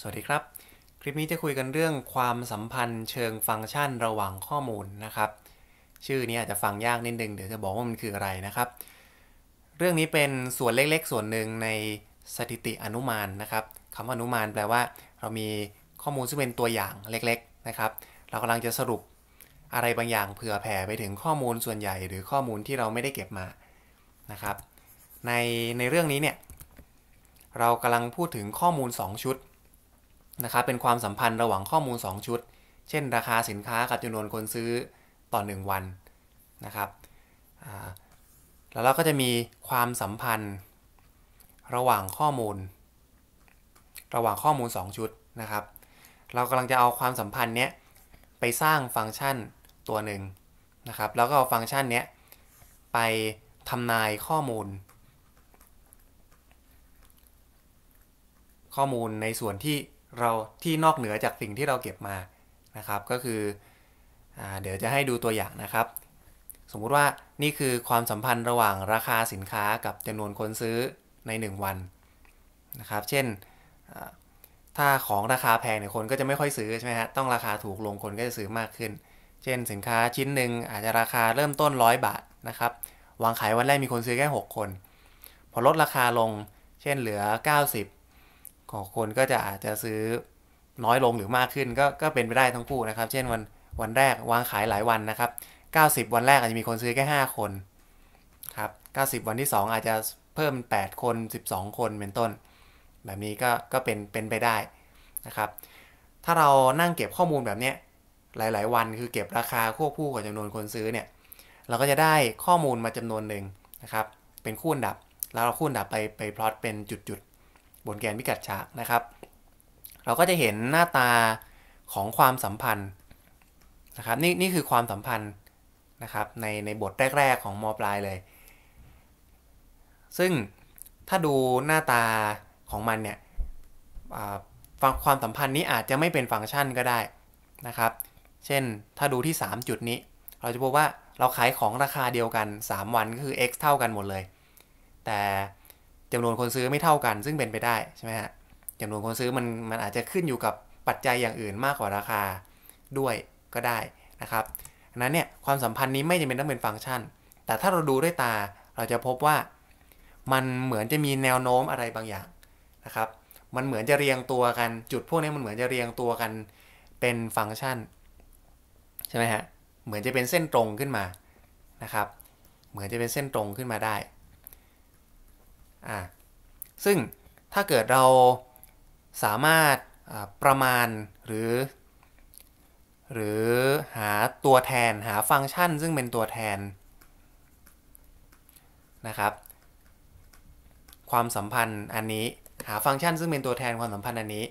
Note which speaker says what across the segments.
Speaker 1: สวัสดีครับ คลิปนี้จะคุยกันเรื่องความสัมพันธ์เชิงฟังก์ชันระหว่างข้อมูลนะครับ ชื่อนี้อาจจะฟังยากนิดนึงเดี๋ยวจะบอกว่ามันคืออะไรนะครับ เรื่องนี้เป็นส่วนเล็กๆ ส่วนหนึ่งในสถิติอนุมานนะครับคำว่าอนุมานแปลว่า เรามีข้อมูลซึ่งเป็นตัวอย่างเล็กๆนะครับ เรากำลังจะสรุปอะไรบางอย่างเผื่อแผ่ไปถึงข้อมูลส่วนใหญ่ หรือข้อมูลที่เราไม่ได้เก็บมานะครับ ในในเรื่องนี้เนี่ยเรากำลังพูดถึงข้อมูล 2 ชุด นะครับเป็นความสัมพันธ์ระหว่างข้อมูล 2 ชุด เช่น ราคาสินค้ากับจำนวนคนซื้อต่อ 1 วันนะครับแล้วเราก็จะมีความสัมพันธ์ระหว่างข้อมูล ระหว่างข้อมูล 2 ชุดนะครับ เรากำลังจะเอาความสัมพันธ์เนี้ยไปสร้างฟังก์ชันตัวหนึ่งนะครับ แล้วก็เอาฟังก์ชันเนี้ยไปทำนายข้อมูล ข้อมูลในส่วนที่ เราที่นอกเหนือจากสิ่งที่เราเก็บมานะครับก็คืออเดี๋ยวจะให้ดูตัวอย่างนะครับ สมมุติว่านี่คือความสัมพันธ์ระหว่างราคาสินค้ากับจำนวนคนซื้อใน 1 วันนะครับ เช่นถ้าของราคาแพงเนี่ยคนก็จะไม่ค่อยซื้อใช่ไหมฮะต้องราคาถูกลงคนก็จะซื้อมากขึ้น เช่นสินค้าชิ้นหนึ่งอาจจะราคาเริ่มต้น 100 บาทนะครับวางขายวันแรกมีคนซื้อแค่ 6 คน พอลดราคาลง เช่นเหลือ 90 ของคนก็จะอาจจะซื้อน้อยลงหรือมากขึ้นก็ก็เป็นไปได้ทั้งคู่นะครับ เช่นวันวันแรกวางขายหลายวันนะครับ 90 วันแรกอาจจะมีคนซื้อแค่ 5 คนครับ90 วันที่ 2 อาจจะเพิ่ม 8 คน 12 คนเป็นต้น แบบนี้ก็ก็เป็นเป็นไปได้นะครับ ถ้าเรานั่งเก็บข้อมูลแบบนี้หลาย ๆ วันคือเก็บราคาควบคู่กับจำนวนคนซื้อเนี่ยเราก็จะได้ข้อมูลมาจำนวนหนึ่งนะครับ เป็นคูณดับ แล้วเราคูณดับไปไปพลอตเป็นจุด บนแกนพิกัดฉากนะครับ เราก็จะเห็นหน้าตาของความสัมพันธ์นะครับนี่นี่คือความสัมพันธ์นะครับในในบทแรก ๆ ของมปลายเลย ซึ่งถ้าดูหน้าตาของมันเนี่ยความสัมพันธ์นี้อาจจะไม่เป็นฟังก์ชันก็ได้นะครับ เช่นถ้าดูที่ 3 จุดนี้ เราจะพบว่าเราขายของราคาเดียวกัน 3 วันก็คือ x เท่ากันหมดเลย แต่ จำนวนคนซื้อไม่เท่ากัน ซึ่งเป็นไปได้ใช่ไหมฮะจำนวนคนซื้อมันมันอาจจะขึ้นอยู่กับปัจจัยอย่างอื่นมากกว่าราคาด้วยก็ได้นะครับนั้นเนี่ยความสัมพันธ์นี้ไม่จำเป็นต้องเป็นฟังก์ชัน แต่ถ้าเราดูด้วยตาเราจะพบว่ามันเหมือนจะมีแนวโน้มอะไรบางอย่างนะครับ มันเหมือนจะเรียงตัวกัน จุดพวกนี้มันเหมือนจะเรียงตัวกันเป็นฟังก์ชันใช่ไหมฮะ เหมือนจะเป็นเส้นตรงขึ้นมานะครับ เหมือนจะเป็นเส้นตรงขึ้นมาได้ อ่าซึ่งถ้าเกิดเราสามารถประมาณหรือ หรือหาตัวแทนหาฟังก์ชันซึ่งเป็นตัวแทนนะครับ ความสัมพันธ์อันนี้หาฟังก์ชันซึ่งเป็นตัวแทนความสัมพันธ์อันนี้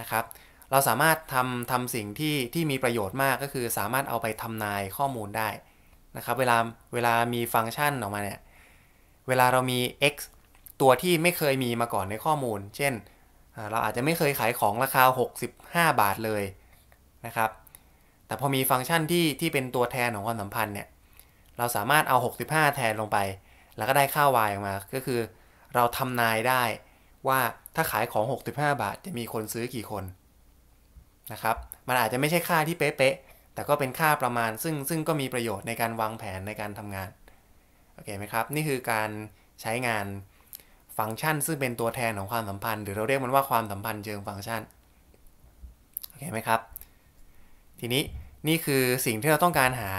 Speaker 1: นะครับ เราสามารถทำทำสิ่งที่ที่มีประโยชน์มากก็คือสามารถเอาไปทำนายข้อมูลได้นะครับ เวลาเวลามีฟังก์ชันออกมาเนี่ย เวลาเรามี x ตัวที่ไม่เคยมีมาก่อนในข้อมูล เช่น เราอาจจะไม่เคยขายของราคา 65 บาทเลยนะครับ แต่พอมีฟังก์ชันที่ที่เป็นตัวแทนของความสัมพันธ์เนี่ย เราสามารถเอา 65 แทนลงไป แล้วก็ได้ค่า y ออกมา ก็คือ เราทำนายได้ว่าถ้าขายของ 65 บาท จะมีคนซื้อกี่คนนะครับ มันอาจจะไม่ใช่ค่าที่เป๊ะๆ แต่ก็เป็นค่าประมาณ ซึ่งซึ่งก็มีประโยชน์ในการวางแผนในการทำงาน โอเคไหมครับ นี่คือการใช้งาน ฟังก์ชัน ซึ่งเป็นตัวแทนของความสัมพันธ์ หรือเราเรียกมันว่าความสัมพันธ์เชิงฟังก์ชันโอเคไหมครับ ทีนี้นี่คือสิ่งที่เราต้องการหา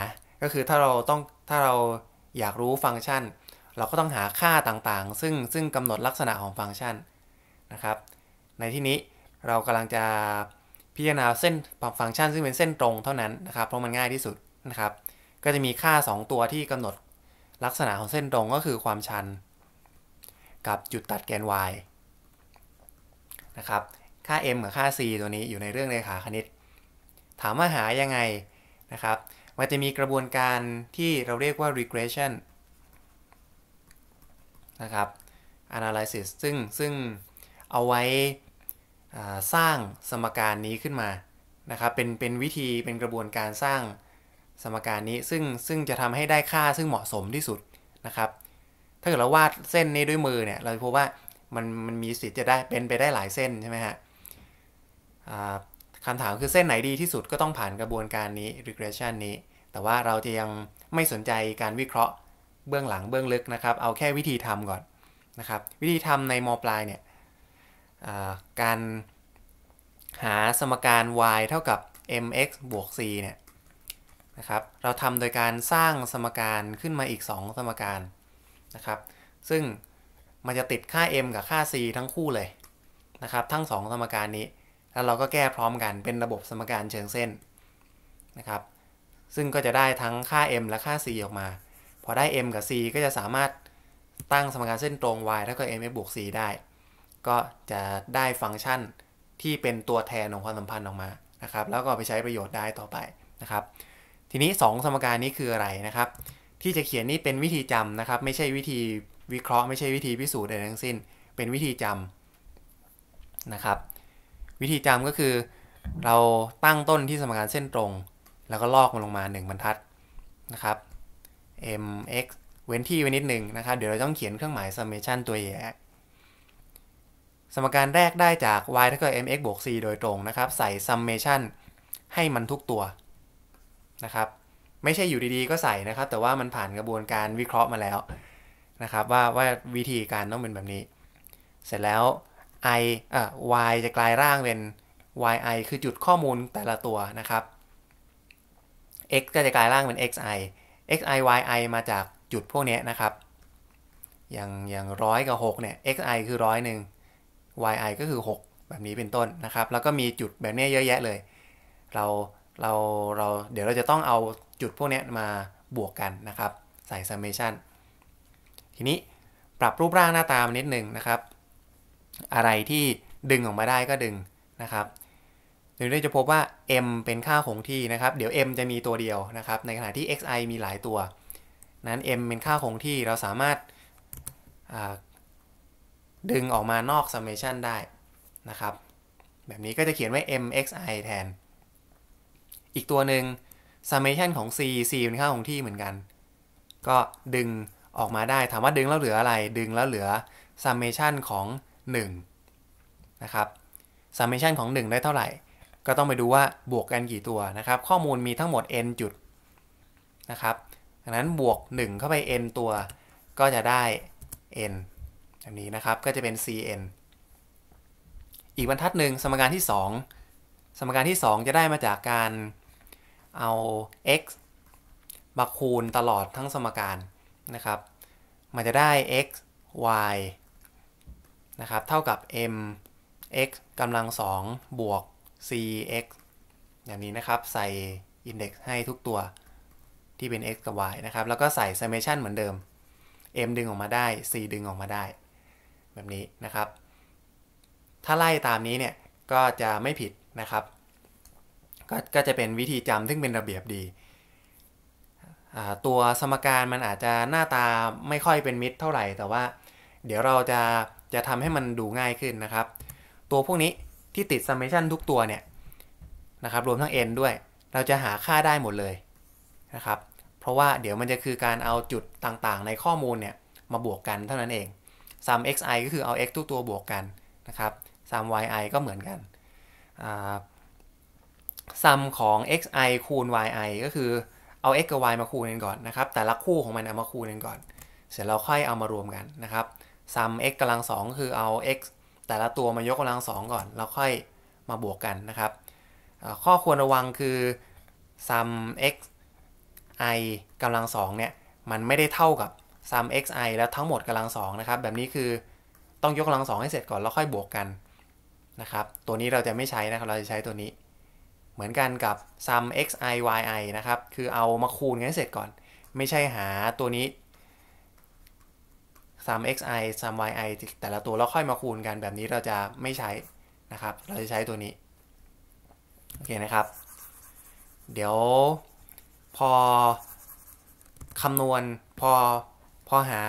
Speaker 1: ก็คือถ้าเราต้องถ้าเราอยากรู้ฟังก์ชัน เราก็ต้องหาค่าต่างๆ ซึ่งซึ่งกำหนดลักษณะของฟังก์ชันนะครับ ในที่นี้เรากำลังจะพิจารณาเส้นฟังก์ชัน ซึ่งเป็นเส้นตรงเท่านั้นนะครับ เพราะมันง่ายที่สุดนะครับ ก็จะมีค่า 2 ตัวที่กำหนดลักษณะของเส้นตรงก็คือความชัน กับจุดตัดแกน y นะครับ ค่า m กับค่า c ตัวนี้อยู่ในเรื่องเลขาคณิต ถามว่าหายังไงนะครับ มันจะมีกระบวนการที่เราเรียกว่า regression นะครับ analysis ซึ่งซึ่งเอาไว้สร้างสมการนี้ขึ้นมานะครับเป็นเป็นวิธีเป็นกระบวนการสร้างสมการนี้ซึ่งซึ่งจะทำให้ได้ค่าซึ่งเหมาะสมที่สุดนะครับ ถ้าเกิดเราวาดเส้นนี้ด้วยมือเนี่ย เราพบว่ามันมันมีสิทธิ์จะได้เป็นไปได้หลายเส้นใช่ไหมฮะคำถามคือเส้นไหนดีที่สุดก็ต้องผ่านกระบวนการนี้ regression นี้ แต่ว่าเราจะยังไม่สนใจการวิเคราะห์เบื้องหลังเบื้องลึกนะครับ เอาแค่วิธีทำก่อนนะครับ วิธีทำในมปลายเนี่ยการหาสมการ y เท่ากับ mx บวก c เนี่ยนะครับ เราทำโดยการสร้างสมการขึ้นมาอีก 2 สมการ นะครับ ซึ่งมันจะติดค่า m กับค่า c ทั้งคู่เลยนะครับ ทั้ง 2 สมการนี้ แล้วเราก็แก้พร้อมกันเป็นระบบสมการเชิงเส้นนะครับ ซึ่งก็จะได้ทั้งค่า m และค่า c ออกมา พอได้ m กับ c ก็จะสามารถตั้งสมการเส้นตรง y เท่ากับ mx บวก c ได้ ก็จะได้ฟังก์ชันที่เป็นตัวแทนของความสัมพันธ์ออกมานะครับ แล้วก็ไปใช้ประโยชน์ได้ต่อไปนะครับ ทีนี้ 2 สมการนี้คืออะไรนะครับ ที่จะเขียนนี่เป็นวิธีจำนะครับ ไม่ใช่วิธีวิเคราะห์ไม่ใช่วิธีพิสูจน์ใดทั้งสิ้น เป็นวิธีจำนะครับ วิธีจำก็คือ เราตั้งต้นที่สมการเส้นตรง แล้วก็ลอกมันลงมา 1 บรรทัดนะครับ mx เว้นที่ไว้นิดหนึ่งนะครับ เดี๋ยวเราต้องเขียนเครื่องหมาย summation ตัวใหญ่สมการแรกได้จาก y เท่ากับ mx บวก c โดยตรงนะครับ ใส่ summation ให้มันทุกตัวนะครับ ไม่ใช่อยู่ดีๆก็ใส่นะครับ แต่ว่ามันผ่านกระบวนการวิเคราะห์มาแล้วนะครับ ว่าว่าวิธีการต้องเป็นแบบนี้ เสร็จแล้ว i อะ y จะกลายร่างเป็น yi คือจุดข้อมูลแต่ละตัวนะครับ x ก็จะกลายร่างเป็น xi xi yi มาจากจุดพวกนี้นะครับ อย่างอย่างร้อยกับ6เนี่ย xi คือร้อยหนึ่ง yi ก็คือ 6 แบบนี้เป็นต้นนะครับ แล้วก็มีจุดแบบนี้เยอะแยะเลย เรา เราเราเดี๋ยวเราจะต้องเอาจุดพวกนี้มาบวกกันนะครับ ใส่ summation ทีนี้ปรับรูปร่างหน้าตามนิดนึงนะครับ อะไรที่ดึงออกมาได้ก็ดึงนะครับเดี๋ยวเราจะพบว่า m เป็นค่าคงที่นะครับ เดี๋ยว m จะมีตัวเดียวนะครับ ในขณะที่ xi มีหลายตัว นั้น m เป็นค่าคงที่เราสามารถดึงออกมานอก summation ได้นะครับ แบบนี้ก็จะเขียนไว้ mxi แทน อีกตัวหนึ่ง summation ของ c c เป็นค่าคงที่เหมือนกัน ก็ดึงออกมาได้ ถามว่าดึงแล้วเหลืออะไร ดึงแล้วเหลือ summation ของ 1 นะครับ summation ของ 1 ได้เท่าไหร่ ก็ต้องไปดูว่าบวกกันกี่ตัวนะครับ ข้อมูลมีทั้งหมด n จุดนะครับดังนั้นบวก 1 เข้าไป n ตัวก็จะได้ n แบบนี้นะครับ ก็จะเป็น cn อีกบรรทัดหนึ่งสมการที่ 2 สมการที่ 2 จะได้มาจากการ เอา x มาคูณตลอดทั้งสมการนะครับ มันจะได้ x y นะครับ เท่ากับ m x กำลัง2บวก c x อย่างนี้นะครับ ใส่อินเด็กซ์ให้ทุกตัวที่เป็น x กับ y นะครับ แล้วก็ใส่ summation เหมือนเดิม m ดึงออกมาได้ c ดึงออกมาได้ แบบนี้นะครับ ถ้าไล่ตามนี้เนี่ย ก็จะไม่ผิดนะครับ ก็ก็จะเป็นวิธีจำซึ่งเป็นระเบียบดีตัวสมการมันอาจจะหน้าตาไม่ค่อยเป็นมิตรเท่าไหร่ แต่ว่าเดี๋ยวเราจะจะทำให้มันดูง่ายขึ้นนะครับ ตัวพวกนี้ที่ติด summation ทุกตัวเนี่ยนะครับรวมทั้ง n ด้วย เราจะหาค่าได้หมดเลยนะครับ เพราะว่าเดี๋ยวมันจะคือการเอาจุดต่างๆ ในข้อมูลเนี่ยมาบวกกันเท่านั้นเอง sum xi ก็คือเอา x ทุกตัวบวกกันนะครับ sum yi ก็เหมือนกัน sum ของ xi คูณ yi ก็คือเอา x กับ y มาคูณกันก่อนนะครับ แต่ละคู่ของมันเอามาคูณกันก่อน เสร็จเราค่อยเอามารวมกันนะครับ sum x กำลัง2คือเอา x แต่ละตัวมายกกำลัง2ก่อน แล้วค่อยมาบวกกันนะครับ ข้อควรระวังคือ sum x i กำลัง2เนี่ยมันไม่ได้เท่ากับ sum xi แล้วทั้งหมดกำลัง2นะครับ แบบนี้คือต้องยกกำลัง2ให้เสร็จก่อนแล้วค่อยบวกกันนะครับ ตัวนี้เราจะไม่ใช้นะครับ เราจะใช้ตัวนี้ เหมือนกันกับ sum xi yi นะครับ คือเอามาคูณกันให้เสร็จก่อน ไม่ใช่หาตัวนี้ sum xi sum yi แต่ละตัวแล้วค่อยมาคูณกันแบบนี้เราจะไม่ใช้นะครับ เราจะใช้ตัวนี้ โอเคนะครับ เดี๋ยวพอคำนวณพอพอหา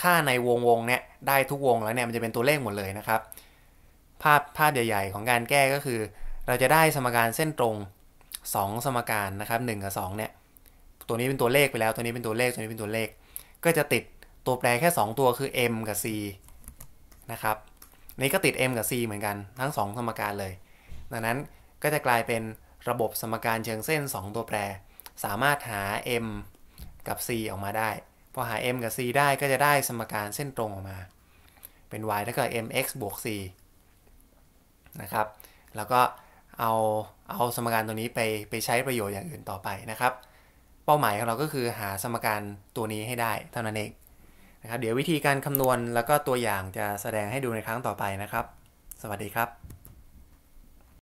Speaker 1: ค่าในวงวงเนี้ยได้ทุกวงแล้วเนี่ยมันจะเป็นตัวเลขหมดเลยนะครับ ภาพภาพใหญ่ ๆ ของการแก้ก็คือ เราจะได้สมการเส้นตรง 2 สมการนะครับ1กับ2เนี่ยตัวนี้เป็นตัวเลขไปแล้วตัวนี้เป็นตัวเลขตัวนี้เป็นตัวเลข ก็จะติดตัวแปรแค่ 2 ตัวคือ m กับ c นะครับนี่ก็ติด m กับ c เหมือนกันทั้ง 2 สมการเลย ดังนั้นก็จะกลายเป็นระบบสมการเชิงเส้น 2 ตัวแปร สามารถหา m กับ c ออกมาได้ พอหา m กับ c ได้ก็จะได้สมการเส้นตรงออกมา เป็น y เท่ากับ mx บวก c นะครับ แล้วก็ เอาเอาสมการตัวนี้ไปไปใช้ประโยชน์อย่างอื่นต่อไปนะครับ เป้าหมายของเราก็คือหาสมการตัวนี้ให้ได้เท่านั้นเองนะครับเดี๋ยววิธีการคำนวณแล้วก็ตัวอย่างจะแสดงให้ดูในครั้งต่อไปนะครับ สวัสดีครับ